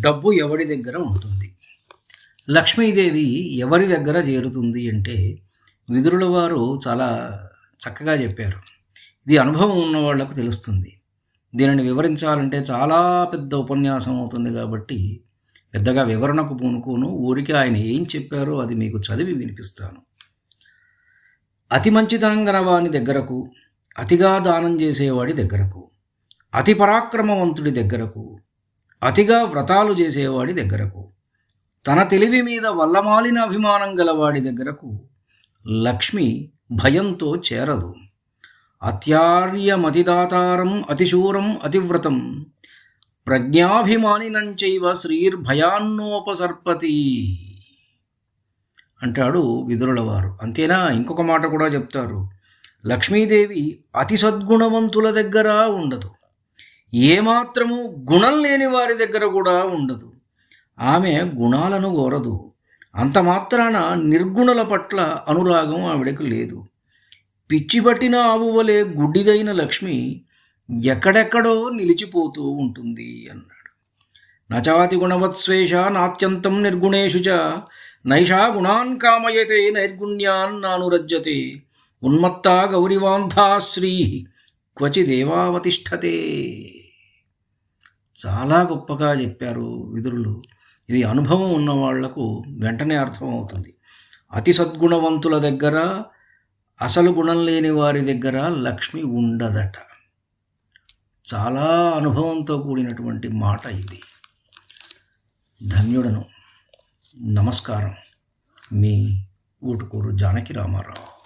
డబ్బు ఎవడి దగ్గర ఉంటుంది? లక్ష్మీదేవి ఎవరి దగ్గర చేరుతుంది అంటే విదురుల వారు చాలా చక్కగా చెప్పారు. ఇది అనుభవం ఉన్న వాళ్ళకు తెలుస్తుంది. దీనిని వివరించాలంటే చాలా పెద్ద ఉపన్యాసం అవుతుంది కాబట్టి పెద్దగా వివరణకు పూనుకోను. ఊరికి ఆయన ఏం చెప్పారో అది మీకు చదివి వినిపిస్తాను. అతి మంచితనం గలవాని దగ్గరకు అతిగా దానం చేసేవాడి దగ్గరకు అతి పరాక్రమవంతుడి దగ్గరకు అతిగా వ్రతాలు చేసేవాడి దగ్గరకు తన తెలివి మీద వల్లమాలిన అభిమానం గలవాడి దగ్గరకు లక్ష్మి భయంతో చేరదు. అత్యార్యమతిదాతారం అతిశూరం అతివ్రతం ప్రజ్ఞాభిమానినంచైవ శ్రీర్భయాన్నోపసర్పతి అంటాడు విదురులవారు. అంతేనా? ఇంకొక మాట కూడా చెప్తారు. లక్ష్మీదేవి అతి సద్గుణవంతుల దగ్గర ఉండదు. ఏమాత్రము గుణం లేని వారి దగ్గర కూడా ఉండదు. ఆమె గుణాలను కోరదు. అంత మాత్రాన నిర్గుణుల పట్ల అనురాగం ఆవిడకు లేదు. పిచ్చిపట్టిన ఆవు వలె గుడ్డిదైన లక్ష్మి ఎక్కడెక్కడో నిలిచిపోతూ ఉంటుంది అన్నాడు. నచాతి గుణవత్స్వేష నాత్యంతం నిర్గుణేషు చ నైషా గుణాన్ కామయతే నైర్గుణ్యాన్ నానురజ్యతే ఉన్మత్తా గౌరివాంధా శ్రీ క్వచిదేవావతిష్టతే చాలా గొప్పగా చెప్పారు విదురులు. ఇది అనుభవం ఉన్న వాళ్ళకు వెంటనే అర్థమవుతుంది. అతి సద్గుణవంతుల దగ్గర అసలు గుణం లేని వారి దగ్గర లక్ష్మి ఉండదట. చాలా అనుభవంతో కూడినటువంటి మాట ఇది. ధన్యుడను. నమస్కారం. మీ ఊటుకూరు జానకి రామారావు.